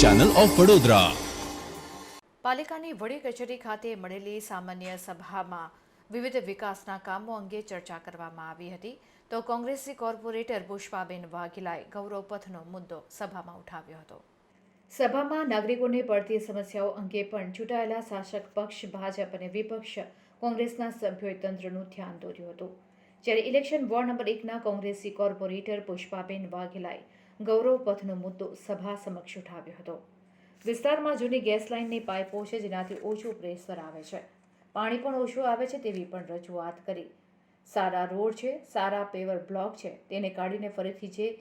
Channel of Vadodara પાલિકાની વડી કચેરી ખાતે મળેલી સામાન્ય સભામાં વિવિધ વિકાસના કામો અંગે ચર્ચા કરવામાં આવી હતી. તો કોંગ્રેસી કોર્પોરેટર પુષ્પાબેન વાઘેલાએ ગૌરવપથનો મુદ્દો સભામાં ઉઠાવ્યો હતો. સભામાં નાગરિકોને પડતી સમસ્યાઓ અંગે પણ ચૂંટાયેલા શાસક પક્ષ ભાજપ અને વિપક્ષ કોંગ્રેસના સભ્યોએ તંત્રનું ધ્યાન દોર્યું હતું. જ્યારે ઇલેક્શન વોર્ડ નંબર એકના કોંગ્રેસી કોર્પોરેટર પુષ્પાબેન વાઘેલાએ ગૌરવપથનો મુદ્દો સભા સમક્ષ ઉઠાવ્યો હતો. વિસ્તારમાં જૂની ગેસ લાઇનની પાઇપો છે જેનાથી ઓછું પ્રેશર આવે છે. પાણી પણ ઓછું આવે છે તેવી પણ રજૂઆત કરી. સારા રોડ છે, સારા પેવર બ્લોક છે, તેને કાઢીને ફરીથી જે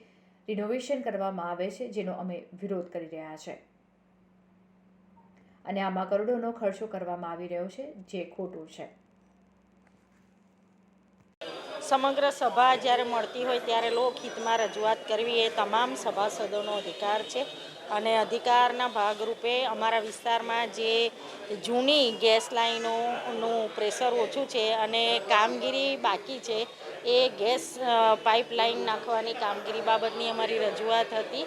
રિનોવેશન કરવામાં આવે છે જેનો અમે વિરોધ કરી રહ્યા છે. અને આમાં કરોડોનો ખર્ચો કરવામાં આવી રહ્યો છે જે ખોટું છે. સમગ્ર સભા જ્યારે મળતી હોય ત્યારે લોકહિતમાં રજૂઆત કરવી એ તમામ સભાસદોનો અધિકાર છે. અને અધિકારના ભાગરૂપે અમારા વિસ્તારમાં જે જૂની ગેસ લાઈનોનું પ્રેશર ઓછું છે અને કામગીરી બાકી છે, એ ગેસ પાઇપલાઇન નાખવાની કામગીરી બાબતની અમારી રજૂઆત હતી.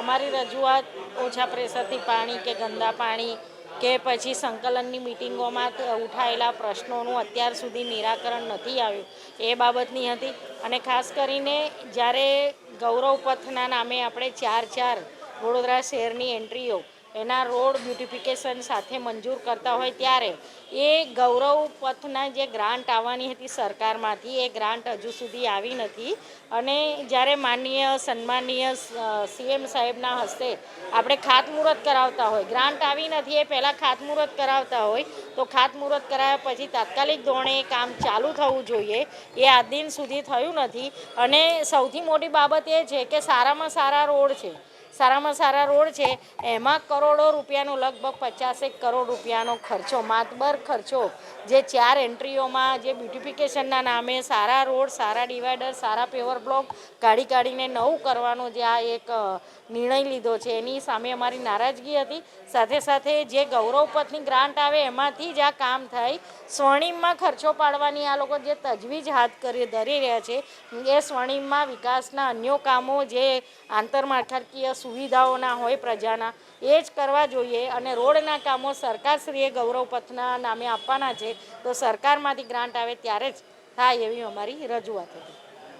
અમારી રજૂઆત ઓછા પ્રેશરથી પાણી કે ગંદા પાણી કે પછી સંકલનની મિટિંગોમાં ઉઠાયેલા પ્રશ્નોનું અત્યાર સુધી નિરાકરણ નથી આવ્યું. એ બાબતની હતી. અને ખાસ કરીને જ્યારે ગૌરવ પથના નામે આપણે ચાર ચાર વડોદરા શહેરની એન્ટ્રીઓ એના રોડ બ્યુટિફિકેશન સાથે મંજૂર કરતા હોય ત્યારે એ ગૌરવ પથના જે ગ્રાન્ટ આવવાની હતી સરકારમાંથી, એ ગ્રાન્ટ હજુ સુધી આવી નથી. અને જ્યારે માનનીય સન્માનીય સીએમ સાહેબના હસ્તે આપણે ખાતમુહૂર્ત કરાવતા હોય ગ્રાન્ટ આવી નથી, એ પહેલાં ખાતમુહૂર્ત કરાવતા હોય, તો ખાતમુહૂર્ત કરાવ્યા પછી તાત્કાલિક ધોરણે કામ ચાલુ થવું જોઈએ. એ આ દિન સુધી થયું નથી. અને સૌથી મોટી બાબત એ છે કે સારામાં સારા રોડ છે. સારામાં સારા રોડ છે, એમાં કરોડો રૂપિયાનો લગભગ પચાસેક કરોડ રૂપિયાનો ખર્ચો, માતબર ખર્ચો, જે ચાર એન્ટ્રીઓમાં, જે બ્યુટિફિકેશનના નામે સારા રોડ, સારા ડિવાઈડર, સારા પેવર બ્લોક કાઢી કાઢીને નવું કરવાનો જે આ એક નિર્ણય લીધો છે, એની સામે અમારી નારાજગી હતી. સાથે સાથે જે ગૌરવપથની ગ્રાન્ટ આવે એમાંથી જ આ કામ થાય. સ્વર્ણિમમાં ખર્ચો પાડવાની આ લોકો જે તજવીજ હાથ કરી, ધરી રહ્યા છે, એ સ્વર્ણિમમાં વિકાસના અન્ય કામો જે આંતરમાળખાકીય સુવિધાઓના હોય પ્રજાના, એ જ કરવા જોઈએ અને રોડના કામો સરકારશ્રીએ ગૌરવપથના નામે આપવાના છે, તો સરકારમાંથી ગ્રાન્ટ આવે ત્યારે જ થાય એવી અમારી રજૂઆત હતી.